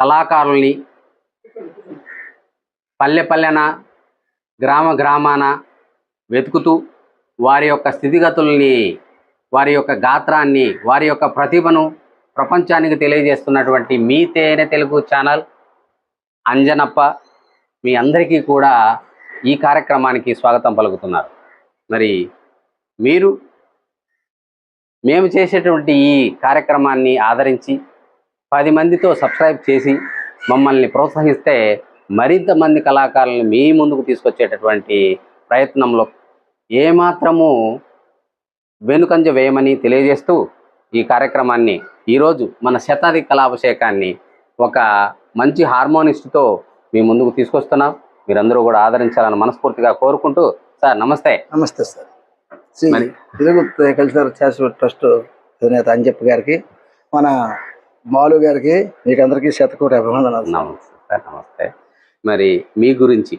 కళాకారుల్ని పల్లె పల్లెన గ్రామ గ్రామాన వెతుకుతూ వారి యొక్క స్థితిగతుల్ని వారి యొక్క గాత్రాన్ని వారి యొక్క ప్రతిభను ప్రపంచానికి తెలియజేస్తున్నటువంటి మీ తేనె తెలుగు ఛానల్ అంజనప్ప మీ అందరికీ కూడా ఈ కార్యక్రమానికి స్వాగతం పలుకుతున్నారు. మరి మీరు మేము చేసేటువంటి ఈ కార్యక్రమాన్ని ఆదరించి పది మందితో సబ్స్క్రైబ్ చేసి మమ్మల్ని ప్రోత్సహిస్తే మరింత మంది కళాకారులను మీ ముందుకు తీసుకొచ్చేటటువంటి ప్రయత్నంలో ఏమాత్రము వెనుకంజ వేయమని తెలియజేస్తూ ఈ కార్యక్రమాన్ని ఈరోజు మన శతాది కళాభిషేకాన్ని ఒక మంచి హార్మోనిస్ట్తో మీ ముందుకు తీసుకొస్తున్నాం. మీరందరూ కూడా ఆదరించాలని మనస్ఫూర్తిగా కోరుకుంటూ సార్ నమస్తే. నమస్తే సార్. తెలుగు కల్చరల్ ట్రస్ట్ అధినేత అంజప్ప గారికి మన మాలు గారికి మీకు అందరికీ శతకోటి అభివందనాలు. నమస్తే నమస్తే. మరి మీ గురించి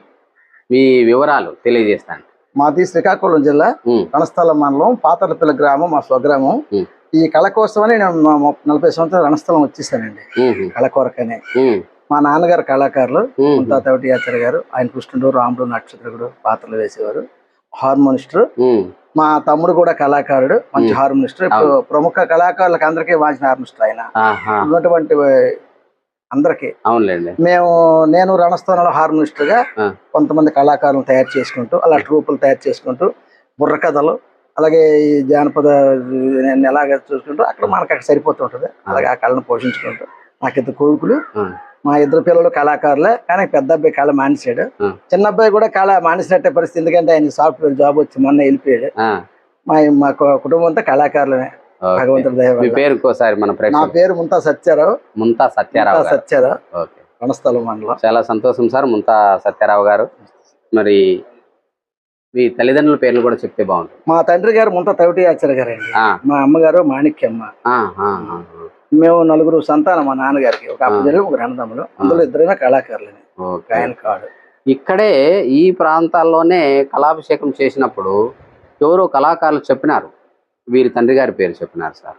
మీ వివరాలు తెలియజేస్తాను మాది శ్రీకాకుళం జిల్లా రణస్థలం మండలం పాతరపల్లి గ్రామం మా స్వగ్రామం. ఈ కళ కోసమని నేను మా నలభై సంవత్సరాలు రణస్థలం వచ్చేసానండి. కళ కొరకనే. మా నాన్నగారు కళాకారులు ఉమ్, ముంతా తవటి ఆచార్య గారు ఆయన కృష్ణుడు రాముడు నక్షత్రుడు పాత్రలు వేసేవారు. హార్మోనిస్టర్ మా తమ్ముడు కూడా కళాకారుడు మంచి. హార్మోనిస్టర్ ఇప్పుడు ప్రముఖ కళాకారులకు అందరికీ వాంచిన హార్మోనిస్టర్ ఆయన. ఉన్నటువంటి అందరికి. అవునులేండి. మేము నేను రణస్థానంలో హార్మోనిస్ట్గా. కొంతమంది కళాకారులను తయారు చేసుకుంటూ అలా ట్రూపులు తయారు చేసుకుంటూ బుర్రకథలు అలాగే ఈ జానపద నేను ఎలాగ చూసుకుంటూ అక్కడ మనకి అక్కడ సరిపోతుంటది అలాగే ఆ కళను పోషించుకుంటూ నాకు ఇద్దరు కొడుకులు మా ఇద్దరు పిల్లలు కళాకారులే కానీ పెద్ద అబ్బాయి కళ మానేశాడు. చిన్న అబ్బాయి కూడా కళ మానేసినట్టే పరిస్థితి. ఎందుకంటే ఆయన సాఫ్ట్వేర్ జాబ్ వచ్చి మొన్న వెళ్ళిపోయాడు. మా మా కుటుంబం అంతా కళాకారులమే. భగవంతుడి దయ పేరు ఇంకోసారి మన నా పేరు ముంతా సత్యారావు. ముంతా మండలం. చాలా సంతోషం సార్ ముంతా సత్యారావు గారు. మరి మీ తల్లిదండ్రుల పేర్లు కూడా చెప్తే బాగుంటుంది. మా తండ్రి గారు ముంత తవిటి ఆచార్య గారు మా అమ్మగారు మాణిక్యమ్మ. మేము నలుగురు సంతానం మా నాన్నగారికి. ఒక అప్పజలు ఒక అన్నదమ్ములు అందులో ఇద్దరైనా కళాకారులని. ఆయన కాడు. ఇక్కడే ఈ ప్రాంతాల్లోనే కళాభిషేకం చేసినప్పుడు ఎవరో కళాకారులు చెప్పినారు. వీరి తండ్రి గారి పేరు చెప్పినారు సార్.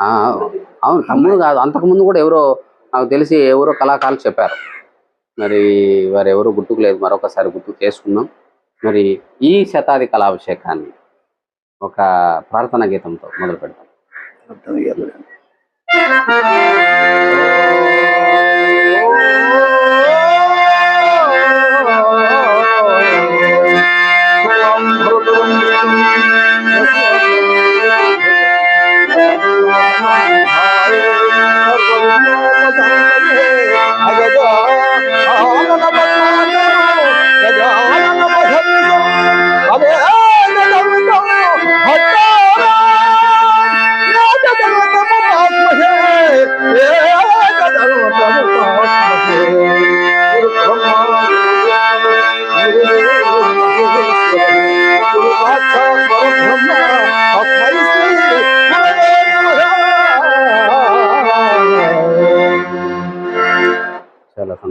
ఆ, అవును. తమ్ముడు కాదు. అంతకుముందు కూడా ఎవరో నాకు తెలిసి ఎవరో కళాకారులు చెప్పారు. మరి వారు ఎవరో గుర్తుకు లేదు. మరొకసారి గుర్తు చేసుకుందాం. మరి ఈ శతాది కళాభిషేకాన్ని ఒక ప్రార్థన గీతంతో మొదలు పెడతాం ったの嫌。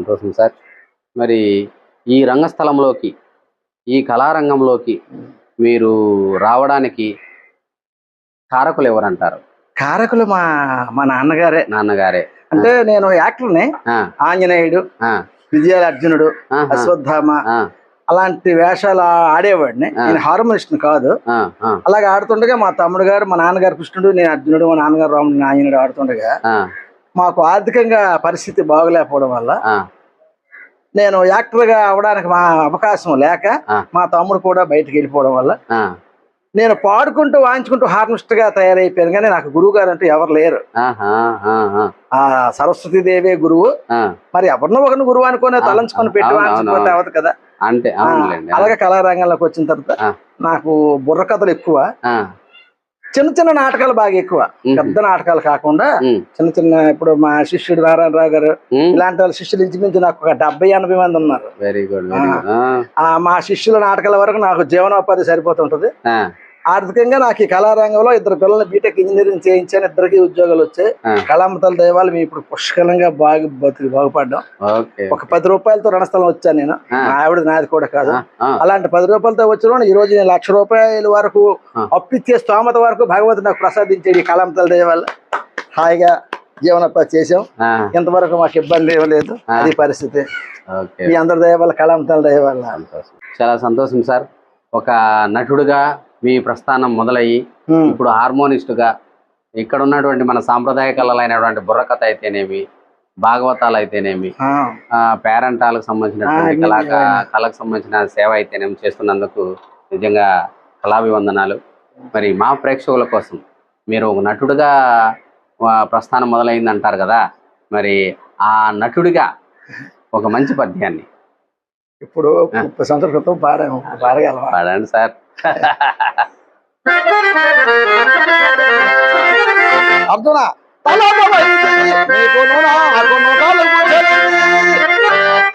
సంతోషం సార్. మరి ఈ రంగస్థలంలోకి ఈ కళారంగంలోకి మీరు రావడానికి కారకులు ఎవరంటారు? కారకులు మా మా నాన్నగారే. నాన్నగారే. అంటే నేను యాక్టర్ని. ఆంజనేయుడు విజయాల అర్జునుడు అశ్వత్థామ అలాంటి వేషాలు ఆడేవాడిని. నేను హార్మోనిస్ట్ కాదు. అలాగే ఆడుతుండగా మా తమ్ముడు గారు మా నాన్నగారు కృష్ణుడు నేను అర్జునుడు మా నాన్నగారు రాముడు ఆంజనేయుడు ఆడుతుండగా మాకు ఆర్థికంగా పరిస్థితి బాగలేకపోవడం వల్ల నేను యాక్టర్గా అవడానికి మా అవకాశం లేక. మా తమ్ముడు కూడా బయటికి వెళ్ళిపోవడం వల్ల నేను పాడుకుంటూ వాయించుకుంటూ హార్నిస్ట్గా తయారైపోయాను. కానీ నాకు గురువు గారు అంటూ ఎవరు లేరు. ఆ, సరస్వతి దేవే గురువు. మరి ఎవరినో ఒకరిని గురువు అనుకుని తలంచుకొని పెట్టి వాయించుకుంటే అవును. అవదు కదా. అంటే అలాగే కళారంగంలోకి వచ్చిన తర్వాత. నాకు బుర్ర కథలు ఎక్కువ. చిన్న చిన్న నాటకాలు బాగా ఎక్కువ. పెద్ద నాటకాలు కాకుండా చిన్న చిన్న ఇప్పుడు మా శిష్యుడు నారాయణరావు గారు. ఇలాంటి వాళ్ళ శిష్యులు ఇంచుమించు నాకు ఒక డెబ్బై ఎనభై మంది ఉన్నారు. వెరీ గుడ్ మా శిష్యుల నాటకాల వరకు నాకు జీవనోపాధి సరిపోతుంటది. ఆర్థికంగా నాకు ఈ కళారంగంలో ఇద్దరు పిల్లల్ని బీటెక్ ఇంజనీరింగ్ చేయించాను. ఇద్దరికి ఉద్యోగాలు వచ్చాయి. కళామతల దైవాలు మేము ఇప్పుడు పుష్కలంగా బాగా బతికి బాగుపడ్డాం. ఒక పది రూపాయలతో రణస్థలం వచ్చాను నేను. ఆవిడ నాది కూడా కాదు. అలాంటి పది రూపాయలతో వచ్చిన ఈ రోజు నేను లక్ష రూపాయల వరకు. అప్పిచ్చే స్తోమత వరకు భగవంతుడు నాకు ప్రసాదించాడు ఈ కళామతల దైవాలు. హాయిగా జీవనోపాధి చేసాం ఇంతవరకు మాకు ఇబ్బంది ఏమీ లేదు. ఆ. అది పరిస్థితి. మీ అందరి దయవల్ల కళామతల దయవల్ల. సంతోషం. చాలా సంతోషం సార్. ఒక నటుడుగా మీ ప్రస్థానం మొదలయ్యి. ఇప్పుడు హార్మోనిస్టుగా ఇక్కడ ఉన్నటువంటి మన సాంప్రదాయ కళలైనటువంటి బుర్రకథ అయితేనేమి భాగవతాలు అయితేనేమి పేరంటాలకు సంబంధించినటువంటి ఆ, కళా అన్ని కళకు సంబంధించిన సేవ అయితేనేమి చేస్తున్నందుకు నిజంగా కళాభివందనాలు. మరి మా ప్రేక్షకుల కోసం మీరు ఒక నటుడుగా ప్రస్థానం మొదలైంది అంటారు కదా మరి ఆ నటుడిగా ఒక మంచి పద్యాన్ని. ఇప్పుడు ముప్పై సంవత్సరాల క్రితం పాడాము పాడండి సార్. ভাবতো না তালা বলাই দিবি কোনো না আর কোনো কাল বুঝে দিবি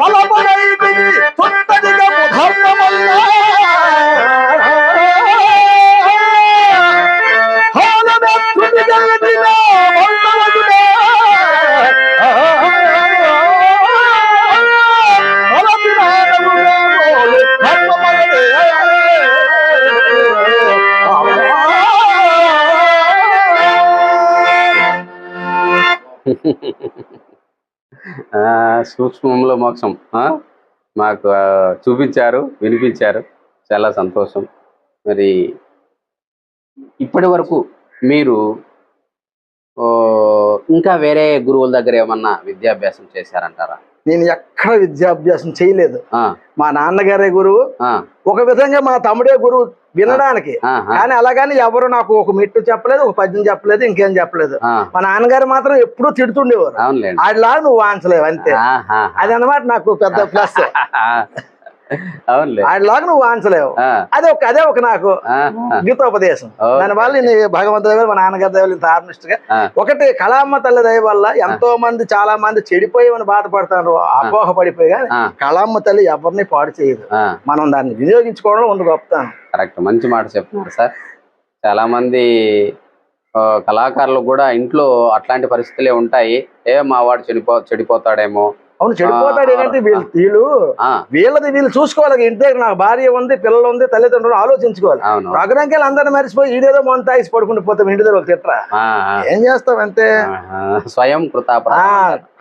তালা বলাই দিবি সত্য দিকে প্রধান মাল্লা సూక్ష్మంలో మోక్షం మాకు చూపించారు వినిపించారు. చాలా సంతోషం. మరి ఇప్పటి వరకు మీరు ఇంకా వేరే గురువుల దగ్గర ఏమన్నా విద్యాభ్యాసం చేశారంటారా? నేను ఎక్కడ విద్యాభ్యాసం చేయలేదు. మా నాన్నగారే గురువు. ఒక విధంగా మా తమ్ముడే గురువు వినడానికి. కానీ అలాగని ఎవరు నాకు ఒక మెట్టు చెప్పలేదు ఒక పద్యం చెప్పలేదు ఇంకేం చెప్పలేదు. మా నాన్నగారు మాత్రం ఎప్పుడూ తిడుతుండేవారు. ఆడిలా నువ్వు వాంచలేవు అంతే. ఆహా, అది అన్నమాట నాకు పెద్ద ప్లస్. అవునులే. ఆడిలాగా నువ్వు వాంచలేవు ఆ, అదే ఒక అదే ఒక నాకు గీతోపదేశం. దానివల్ల నేను భగవంతు దయ వల్ల, మా నాన్నగారి దయ వల్ల ఇంత ఆర్నిస్ట్గా. ఒకటి కళామ్మ తల్లి దయ వల్ల ఎంతో మంది చాలా మంది చెడిపోయేమని బాధపడతారు. అపోహ పడిపోయి కానీ కళామ్మ తల్లి ఎవరిని పాడు చేయదు. మనం దాన్ని వినియోగించుకోవడం ఉంది గొప్పతాను. కరెక్ట్. మంచి మాట చెప్తున్నారు సార్. చాలా మంది కళాకారులు కూడా ఇంట్లో అట్లాంటి పరిస్థితులే ఉంటాయి. ఏ మా వాడు చెడిపో చెడిపోతాడేమో. అవును చెడిపోతాడు ఏంటంటే వీళ్ళు వీళ్ళు వీళ్ళది వీళ్ళు చూసుకోవాలి ఇంటి దగ్గర నాకు భార్య ఉంది పిల్లలు ఉంది తల్లిదండ్రులు ఆలోచించుకోవాలి. వెళ్ళి అందరిని మర్చిపోయి ఈడేదో మొన్న తాగిసి పడుకుంటూ పోతాం ఇంటి దగ్గర తిట్టరా ఏం చేస్తాం అంతే. స్వయం కృతాపర ఆ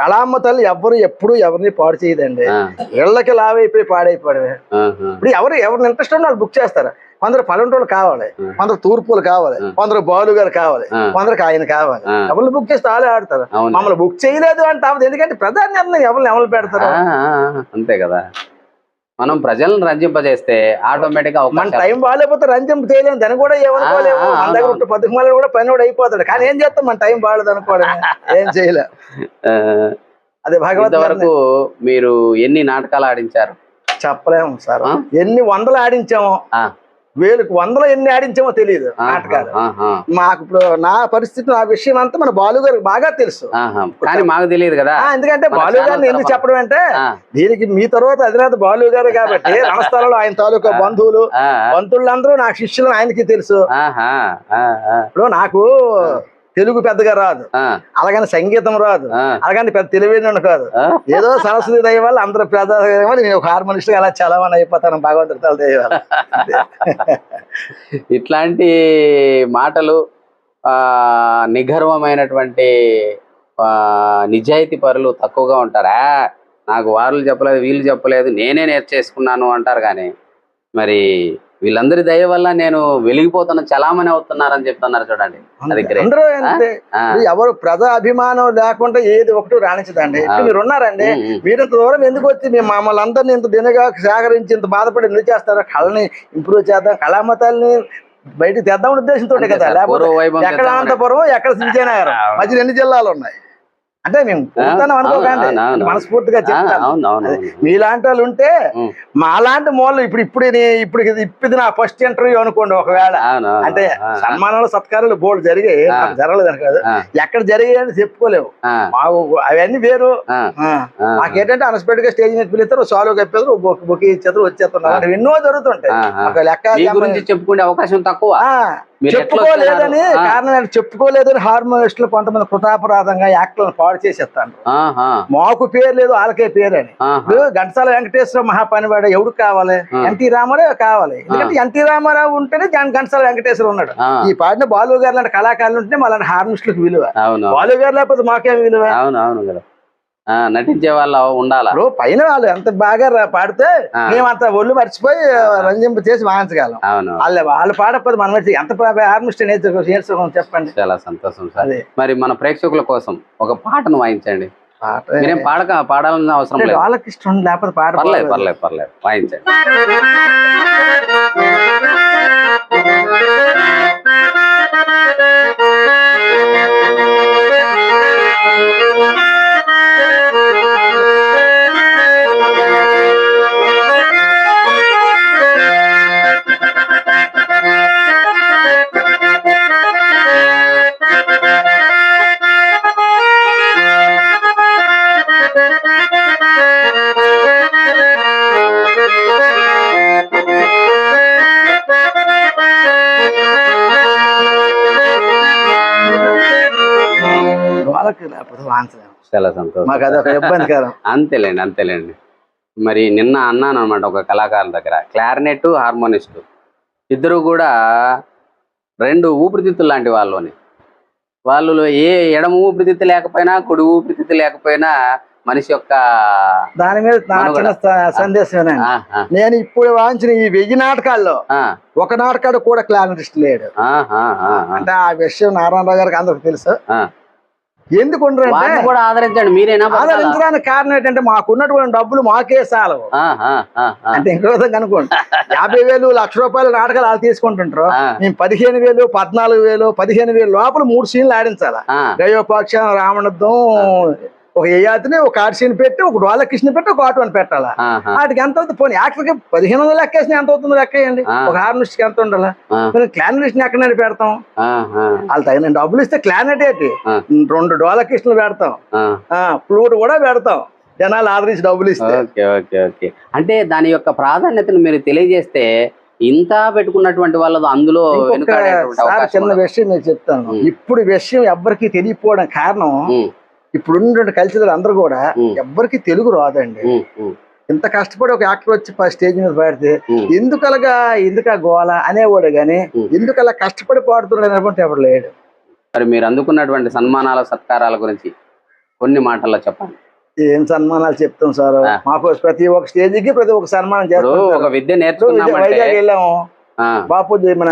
కళామ్మ తల్లి ఎవ్వరు ఎప్పుడు ఎవరిని పాడు చేయదండి. ఇళ్ళకి లావైపోయి పాడైపోవడమే. ఇప్పుడు ఎవరు ఎవరిని ఇంట్రెస్ట్ ఉన్న వాళ్ళు బుక్ చేస్తారు? కొందరు పల్లెటూళ్ళు కావాలి. కొందరు తూర్పులు కావాలి. కొందరు బాలు గారు కావాలి. కొందరికి ఆయన కావాలి. ఎవరిని బుక్ చేస్తే వాళ్ళే ఆడతారు. మమ్మల్ని బుక్ చేయలేదు అంటే ఎందుకంటే ప్రధాన నిర్ణయం ఎవరిని ఎవరు పెడతారు? అంతే కదా. మనం ప్రజలను రంజింపజేస్తే ఆటోమేటిక్గా మన టైం బాగాలేకపోతే రంజం చేయలేము దాన్ని కూడా ఏమనుకోలేము మన దగ్గర కూడా పని కూడా అయిపోతాడు. కానీ ఏం చేస్తాం? మన టైం బాగాలేదు అనుకోవడం ఏం చేయలే. అది భగవత్ ఇంతవరకు మీరు ఎన్ని నాటకాలు ఆడించారు? చెప్పలేము సార్? ఎన్ని వందలు ఆడించామో. వేలకు వందలు ఎన్ని ఆడించామో తెలియదు నాటకాలు మాకు ఇప్పుడు నా పరిస్థితి నా విషయం అంతా మన బాలు గారికి బాగా తెలుసు. కానీ మాకు తెలియదు కదా. ఎందుకంటే బాలు గారిని ఎందుకు. చెప్పడం అంటే దీనికి మీ తర్వాత అధినేత బాలు గారు కాబట్టి రణస్థలంలో ఆయన తాలూకా బంధువులు బంధువులందరూ నాకు శిష్యులు ఆయనకి తెలుసు. ఇప్పుడు నాకు తెలుగు పెద్దగా రాదు. అలాగని సంగీతం రాదు. అలాగని పెద్ద తెలివైన కాదు. ఏదో సరస్వతి దయ వల్ల అందరూ పెద్ద నేను ఒక హార్మోనిస్ట్ అలా చలవని అయిపోతాను భగవంతుడి తల దయ ఇట్లాంటి మాటలు నిగర్వమైనటువంటి ఆ నిజాయితీ పరులు తక్కువగా ఉంటారా? నాకు వారులు చెప్పలేదు వీళ్ళు చెప్పలేదు నేనే నేర్చేసుకున్నాను అంటారు కానీ. మరి వీళ్ళందరి దయ వల్ల నేను వెలిగిపోతున్న చలామణి అవుతున్నారని చెప్తున్నారు చూడండి. అది. అందరూ అంతే. ఎవరు ప్రజా అభిమానం లేకుండా ఏది ఒకటి రాణించదండి. మీరు ఉన్నారండి. మీరు ఇంత దూరం ఎందుకు వచ్చి మేము మమ్మల్ని అందరినీ ఇంత దినగా సేకరించి ఇంత బాధపడి ఎందుకు చేస్తారు కళని ఇంప్రూవ్ చేద్దాం కళామతాల్ని బయటకు తెద్దాం ఉద్దేశంతో కదా. లేకపోతే ఎక్కడ. అనంతపురం ఎక్కడ విజయనగరం. మధ్యలో ఎన్ని జిల్లాలు ఉన్నాయి? అంటే మేము పూర్తానం అనుకోకండి. మనస్ఫూర్తిగా చెప్తాను. అవును. మీలాంటి వాళ్ళు ఉంటే. మాలాంటి మూలలు ఇప్పుడు ఇప్పుడు ఇప్పుడు ఇది ఇప్పిది నా ఫస్ట్ ఇంటర్వ్యూ అనుకోండి ఒకవేళ. అంటే సన్మానాలు సత్కారాలు బోర్డు జరిగాయి. నాకు జరగలేదు కాదు. ఎక్కడ జరిగాయని చెప్పుకోలేవు. ఆ, మా అవన్నీ వేరు. మాకేంటంటే అన్ఎక్స్పెక్టెడ్గా స్టేజ్ మీద పిలుస్తారు సాల్వ్ కప్పేస్తారు బొక్ బొక్కి ఇచ్చేస్తారు వచ్చేస్తున్నారు ఎన్నో జరుగుతుంటాయి. ఒక లెక్క గురించి చెప్పుకునే అవకాశం తక్కువ. చెప్పుకోలేదని. కారణం? చెప్పుకోలేదని హార్మోనిస్టులు కొంతమంది కృతాపరాధంగా యాక్టర్లను పాడు చేసేస్తాను మాకు పేరు లేదు వాళ్ళకే పేరు అని. ఘంటసాల వెంకటేశ్వర మహాపనివాడు ఎవడు కావాలి. ఎన్టీ రామారావు కావాలి. ఎందుకంటే ఎన్టీ రామారావు ఉంటేనే ఘంటసాల వెంకటేశ్వర ఉన్నాడు. ఈ పాడిన బాలు గారు లాంటి కళాకారులు ఉంటే మళ్ళీ హార్మోనిస్టులకు విలువ. బాలు గారు లేకపోతే మాకేం విలువ? అవును అవును నటించే వాళ్ళ ఉండాలా? ఇప్పుడు పైన వాళ్ళు ఎంత బాగా రా- పాడితే. మేమంత ఒళ్ళు మర్చిపోయి రంజింప చేసి వాయించగలం. అవును. వాళ్ళు వాళ్ళు పాడకపోతే మనం ఎంత హార్మిస్ట్ నేర్చుకోం చెప్పండి. చాలా సంతోషం సార్. అదే. మరి మన ప్రేక్షకుల కోసం ఒక పాటను వాయించండి. పాట మీరేం పాడక పాడాలన్న అవసరం లేదు వాళ్ళకి ఇష్టం లేకపోతే పాట పర్లేదు. పర్లేదు పర్లేదు. వాయించండి. వాళ్ళకి చాలా సంతోషం. మాకు అదొక ఇబ్బందికరం. అంతేలేండి అంతేలేండి. మరి నిన్న అన్నాను అనమాట ఒక కళాకారుల దగ్గర క్లారినెట్ హార్మోనిస్ట్. ఇద్దరు కూడా రెండు ఊపిరితిత్తులు లాంటి వాళ్ళని. వాళ్ళు ఏ ఎడమ ఊపిరితిత్తు లేకపోయినా కుడి ఊపిరితిత్తు లేకపోయినా మనిషి యొక్క దాని మీద సందేశం నేను ఇప్పుడు వాయించిన ఈ వెయ్యి నాటకాల్లో ఆ, ఒక నాటకాడు కూడా క్లారినిస్ట్ లేడు. అంటే ఆ విషయం నారాయణరావు గారికి అందరికి తెలుసు. ఆ. ఎందుకు కూడా ఆదరించండి మీరేనా? ఆదరించడానికి కారణం ఏంటంటే మాకున్నటువంటి డబ్బులు మాకే సాలవు. ఆ, అంటే ఇంకో విధంగా అనుకోండి యాభై వేలు లక్ష రూపాయల నాటకాలు వాళ్ళు తీసుకుంటుంటారు. మేము పదిహేను వేలు పద్నాలుగు వేలు పదిహేను వేలు లోపల మూడు సీన్లు ఆడించాలా? ఆ, గయోపాక్ష రావణుద్ధం ఒక యయాతిని ఒక ఆరు సీన్ పెట్టి ఒక డోల కృష్ణ పెట్టి ఒక ఆటో అని పెట్టాలా వాటికి ఎంత అవుతుంది? పోనీ యాక్టర్కి పదిహేను వందలు లెక్కేసిన ఎంత అవుతుందో లెక్కేయండి. ఆ. ఒక హార్నిస్ట్ ఎంత ఉండాలా? మరి క్లారినెట్ ఎక్కడ పెడతాం? వాళ్ళు తగిన డబ్బులు ఇస్తే క్లారినెట్ ఏంటి. రెండు డోల కృష్ణలు పెడతాం ఫ్లూట్ కూడా పెడతాం. జనాలు ఆదరించి డబ్బులు ఇస్తే. Okay okay okay. అంటే దాని యొక్క ప్రాధాన్యతను మీరు తెలియజేస్తే ఇంత పెట్టుకున్నటువంటి వాళ్ళు అందులో చిన్న. విషయం నేను చెప్తాను. ఇప్పుడు విషయం ఎవ్వరికి తెలియకపోవడం కారణం ఉం, ఇప్పుడు ఉన్నటువంటి కల్చర్ అందరూ కూడా ఎవ్వరికి తెలుగు రాదండి. ఇంత కష్టపడి ఒక యాక్టర్ వచ్చి స్టేజ్ మీద పాడితే. ఎందుకు అలాగా ఎందుకు ఆ గోల అనేవాడు గాని. ఎందుకు అలా కష్టపడి పాడుతున్నాడు అనేటువంటి ఎవరు లేడు మరి మీరు అందుకున్నటువంటి సన్మానాల సత్కారాల గురించి కొన్ని మాటల్లో చెప్పండి. ఏం సన్మానాలు చెప్తాం సార్. మాకు ప్రతి ఒక్క స్టేజ్కి ప్రతి ఒక్క సన్మానం చేస్తాం ఒక విద్య వైజాగ్ వెళ్ళాము. బాపూజీ మన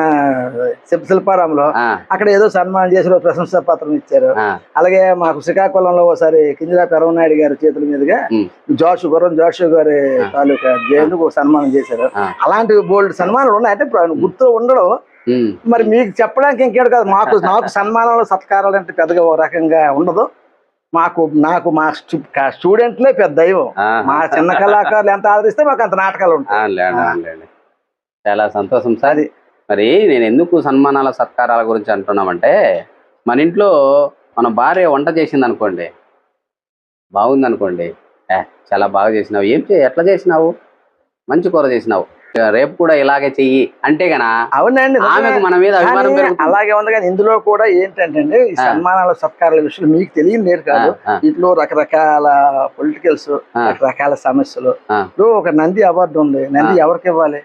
శిల్ప శిల్పారాంలో అక్కడ ఏదో సన్మానం చేసి ప్రశంసా పత్రం ఇచ్చారు. అలాగే మాకు శ్రీకాకుళంలో ఒకసారి కింజరా పెరవనాయుడు గారి చేతుల మీదుగా. జోషు గుర్రం జోషు గారి. తాలూకా జయంతికి ఒక సన్మానం చేశారు. అలాంటి బోల్డ్ సన్మానాలు ఉన్నాయి. అంటే గుర్తు ఉండడం. మరి మీకు చెప్పడానికి ఇంకేడు కాదు. మాకు నాకు సన్మానాలు సత్కారాలు అంటే పెద్దగా ఒక రకంగా ఉండదు. మాకు నాకు మా స్టూడెంట్లే పెద్ద దైవం. మా చిన్న కళాకారులు ఎంత ఆదరిస్తే మాకు అంత నాటకాలు ఉంటాయి. చాలా సంతోషం సార్. మరి నేను ఎందుకు సన్మానాల సత్కారాల గురించి అంటున్నామంటే మన ఇంట్లో మన భార్య వంట చేసింది అనుకోండి బాగుంది అనుకోండి ఏ చాలా బాగా చేసినావు. ఏం చే ఎట్లా చేసినావు? మంచి కూర చేసినావు. రేపు కూడా ఇలాగే చెయ్యి. అంటే గనా అవునండి. ఆమెకు మన మీద అభిమానం అలాగే ఉంది కానీ ఇందులో కూడా ఏంటంటే ఈ. సన్మానాల సత్కారాల విషయం మీకు ఆ, కాదు వీటిలో రకరకాల పొలిటికల్స్. రకరకాల సమస్యలు. ఒక నంది అవార్డు ఉంది. నంది ఎవరికి ఇవ్వాలి.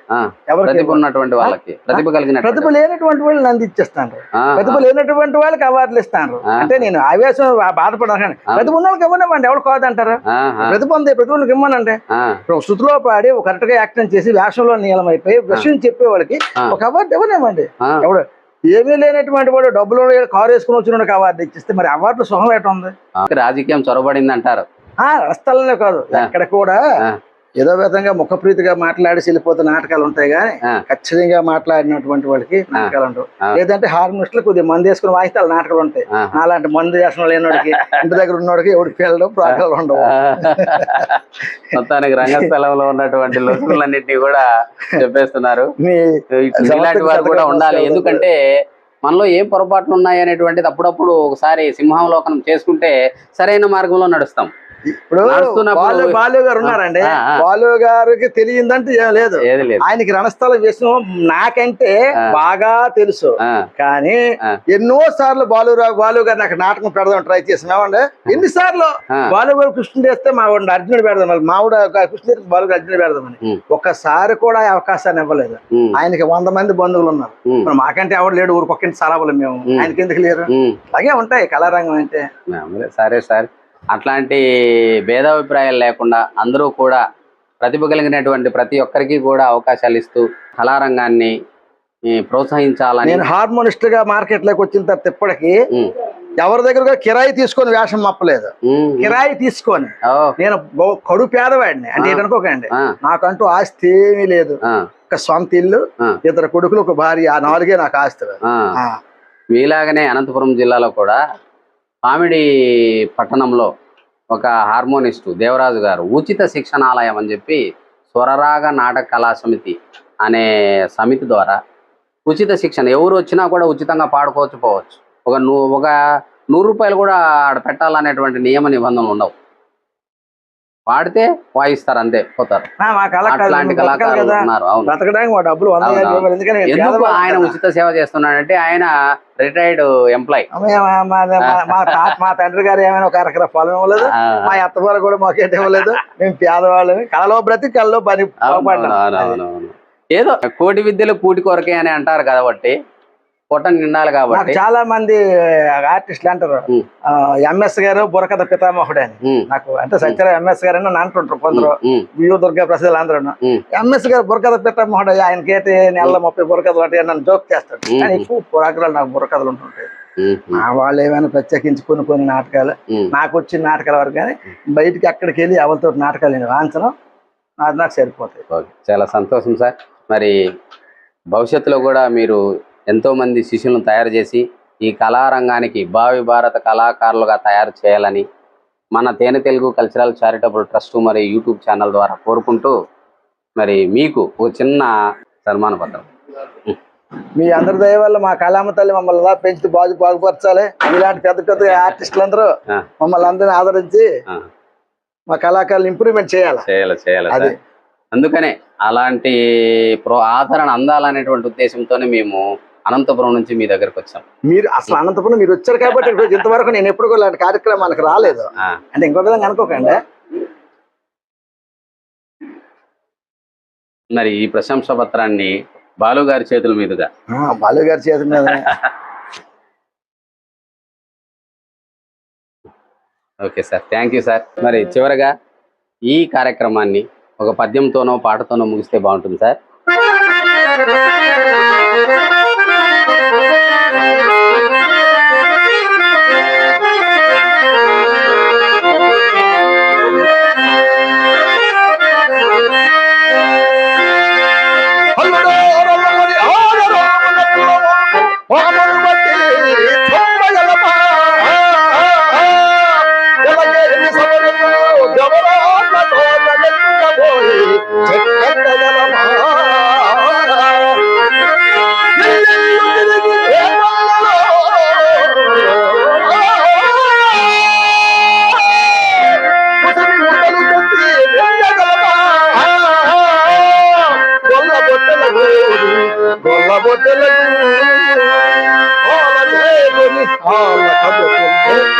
ఎవరికి? ఉన్నటువంటి వాళ్ళకి. ప్రతిభ కలిగిన ప్రతిభ లేనటువంటి వాళ్ళు నంది ఇచ్చేస్తాను ప్రతిభ లేనటువంటి వాళ్ళకి అవార్డులు ఇస్తాను. అంటే నేను ఆవేశం బాధపడను కానీ. ప్రతిభ ఉన్న వాళ్ళకి ఇవ్వనివ్వండి ఎవరు కాదంటారు? ప్రతిభ ఉంది ప్రతిభ ఇప్పుడు శృతిలో పాడి కరెక్ట్గా యాక్టింగ్ చేసి వేషంలో నాటకాల్లో నీలమైపోయి విషయం చెప్పేవాళ్ళకి ఆ. ఒక అవార్డు ఇవ్వనేమండి ఆ, ఎవడు ఏమీ లేనటువంటి వాడు డబ్బులు కారు వేసుకుని వచ్చిన అవార్డు ఇచ్చిస్తే మరి అవార్డు సొహం ఎట్లా ఉంది? రాజకీయం చొరబడింది అంటారు ఆ రస్తాలనే కాదు. ఆ. ఎక్కడ కూడా. ఏదో విధంగా ముఖప్రీతిగా మాట్లాడి వెళ్ళిపోతే నాటకాలు ఉంటాయి కానీ. ఖచ్చితంగా మాట్లాడినటువంటి వాళ్ళకి నాటకాలు ఉంటాయి. లేదంటే హార్మోనిస్టులు కొద్దిగా మంది వేసుకుని వాయిస్తే వాళ్ళ నాటకాలు ఉంటాయి. అలాంటి మందు వేసిన లేనివాడికి ఇంటి దగ్గర ఉన్నవాడికి ఎవడికి వెళ్ళడం ప్రాణాలు ఉండవు. మొత్తానికి రంగస్థలంలో ఉన్నటువంటి లోతులన్నింటినీ కూడా చెప్పేస్తున్నారు. ఇలాంటి వారు కూడా ఉండాలి. ఎందుకంటే మనలో ఏం పొరపాట్లు ఉన్నాయి అనేటువంటిది అప్పుడప్పుడు ఒకసారి సింహావలోకనం చేసుకుంటే సరైన మార్గంలో నడుస్తాం. ఇప్పుడు బాలు బాలు గారు ఉన్నారండి. బాలు గారికి తెలియదంటే ఏం లేదు. ఆయనకి రణస్థలం విషయం నాకంటే. బాగా తెలుసు. కానీ. ఎన్నో సార్లు బాలురావు బాలు గారు నాకు నాటకం పెడదాం ట్రై చేసాం. ఏమండి? ఎన్ని సార్లు. బాలు గారు కృష్ణుడు వేస్తే మా వాడిని అర్జునుడు పెడదాం. మా వాడు కృష్ణుడు బాలు గారు అర్జునుడు పెడదామని. ఒక్కసారి కూడా అవకాశాన్ని ఇవ్వలేదు. ఆయనకి వంద మంది బంధువులు ఉన్నారు. మాకంటే ఎవడు లేడు? ఊరికొక్కింటి సలాబులు మేము. ఆయనకి ఎందుకు లేరు. అలాగే ఉంటాయి కళారంగం అంటే. సరే సార్. అట్లాంటి భేదాభిప్రాయాలు లేకుండా అందరూ కూడా ప్రతిభ కలిగినటువంటి ప్రతి ఒక్కరికి కూడా అవకాశాలు ఇస్తూ కళారంగాన్ని ప్రోత్సహించాలని. నేను హార్మోనిస్ట్గా మార్కెట్లోకి వచ్చిన తర్వాత ఇప్పటికి ఎవరి దగ్గర కూడా కిరాయి తీసుకొని వేషం మప్పలేదు. కిరాయి తీసుకొని. నేను కడు పేదవాడిని. అంటే. ఏంటనుకోకండి ఆ, నాకంటూ ఆస్తి ఏమీ లేదు. ఒక సొంత ఇల్లు. ఇద్దరు కొడుకులు ఒక భార్య ఆ నాలుగే నాకు ఆస్తి. మీలాగనే అనంతపురం జిల్లాలో కూడా పామిడి పట్టణంలో ఒక హార్మోనిస్టు దేవరాజు గారు ఉచిత శిక్షణాలయం అని చెప్పి స్వరరాగ నాటక కళా సమితి అనే సమితి ద్వారా ఉచిత శిక్షణ. ఎవరు వచ్చినా కూడా ఉచితంగా పాడుకోవచ్చు పోవచ్చు. ఒక నూ ఒక నూరు రూపాయలు కూడా ఆడ పెట్టాలనేటువంటి నియమ నిబంధనలు ఉండవు. పాడితే వాయిస్తారు అంతే పోతారు. అట్లాంటి కళాకారులు ఉన్నారు ఎందుకు పేదవాళ్ళం ఆయన. ఉచిత సేవ చేస్తున్నాడంటే ఆయన రిటైర్డ్ ఎంప్లాయ్ మా- తండ్రి గారు ఏమైనా ఒక అరకర పొలం ఇవ్వలేదు. మా అత్తవారు కూడా మాకేంటి ఇవ్వలేదు. మేము పేదవాళ్ళమి. కళలో బ్రతికి కళలో పని. ఏదో కోటి విద్యలు కూటి కొరకే అని అంటారు కాబట్టి పొట్ట నిండాలి కాబట్టి. చాలా మంది ఆర్టిస్టులు అంటారు. ఎంఎస్ గారు బుర్రకథ పితామహుడు అని. నాకు అంటే సత్యరా ఎంఎస్ గారు అని అంటుంటారు కొందరు. బియు దుర్గా ప్రసాద్ అందరూ. ఎంఎస్ గారు బుర్రకథ పితామహుడు ఆయనకేటి నెల ముప్పై బుర్రకథలు అంటే నన్ను జోక్ చేస్తాడు. కానీ ఎక్కువ పురాకరాలు నాకు బుర్రకథలు ఉంటుంటాయి. వాళ్ళు ఏమైనా ప్రత్యేకించి కొన్ని కొన్ని నాటకాలు. నాకు వచ్చిన నాటకాల వరకు కానీ బయటికి అక్కడికి వెళ్ళి ఎవరితో నాటకాలు నేను వాంచను నాకు నాకు సరిపోతాయి. చాలా సంతోషం సార్. మరి భవిష్యత్తులో కూడా మీరు ఎంతో మంది శిష్యులను తయారు చేసి ఈ కళారంగానికి భావి భారత కళాకారులుగా తయారు చేయాలని మన తేనె తెలుగు కల్చరల్ చారిటబుల్ ట్రస్ట్ మరి యూట్యూబ్ ఛానల్ ద్వారా కోరుకుంటూ మరి మీకు ఒక చిన్న సన్మాన పత్రం మీ అందరి దయ వల్ల మా కళామ తల్లి మమ్మల్ని ఎలా పెంచి బాగు బాగుపరచాలి? ఇలాంటి పెద్ద పెద్ద ఆర్టిస్టులు అందరూ మమ్మల్ని అందరినీ ఆదరించి మా కళాకారులు ఇంప్రూవ్మెంట్ చేయాలి? చేయాలి చేయాలి అది. అందుకనే అలాంటి ప్రో ఆదరణ అందాలనేటువంటి ఉద్దేశంతోనే మేము అనంతపురం నుంచి మీ దగ్గరకు వచ్చాం. మీరు అసలు అనంతపురం మీరు వచ్చారు కాబట్టి ఇంతవరకు నేను ఎప్పుడు ఇలాంటి కార్యక్రమానికి రాలేదు. అంటే ఇంకో విధంగా అనుకోకండి. మరి ఈ ప్రశంసా పత్రాన్ని బాలు గారి చేతుల మీదుగా. ఆ, బాలు గారి చేతి మీద. Okay sir thank you sir. మరి చివరగా ఈ కార్యక్రమాన్ని ఒక పద్యంతోనో పాటతోనో ముగిస్తే బాగుంటుంది సార్. قتلا قالت هيبني قال قد كنت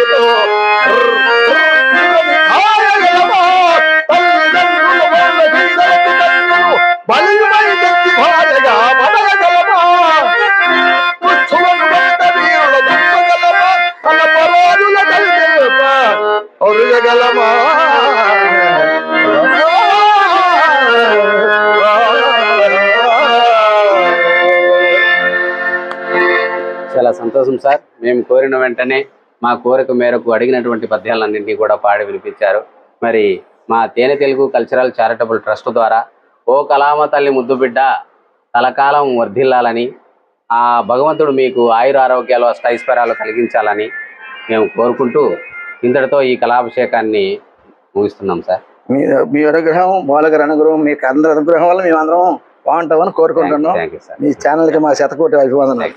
సంతోషం సార్ మేము కోరిన వెంటనే మా కోరిక మేరకు అడిగినటువంటి పద్యాలన్నింటినీ కూడా పాడి వినిపించారు. మరి మా తేనె తెలుగు కల్చరల్ చారిటబుల్ ట్రస్ట్ ద్వారా ఓ కళామ తల్లి ముద్దు బిడ్డ కలకాలం వర్ధిల్లాలని ఆ భగవంతుడు మీకు ఆయుర ఆరోగ్యాలు అష్టైశ్వర్యాలు కలిగించాలని మేము కోరుకుంటూ ఇంతటితో ఈ కళాభిషేకాన్ని ముగిస్తున్నాం సార్. మీ మీ అనుగ్రహం బాలగారి అనుగ్రహం మీకు అందరి అనుగ్రహం వల్ల మేము అందరం బాగుంటామని కోరుకుంటున్నాం. మీ ఛానల్కి మా శతకోటి అభివందనాలు.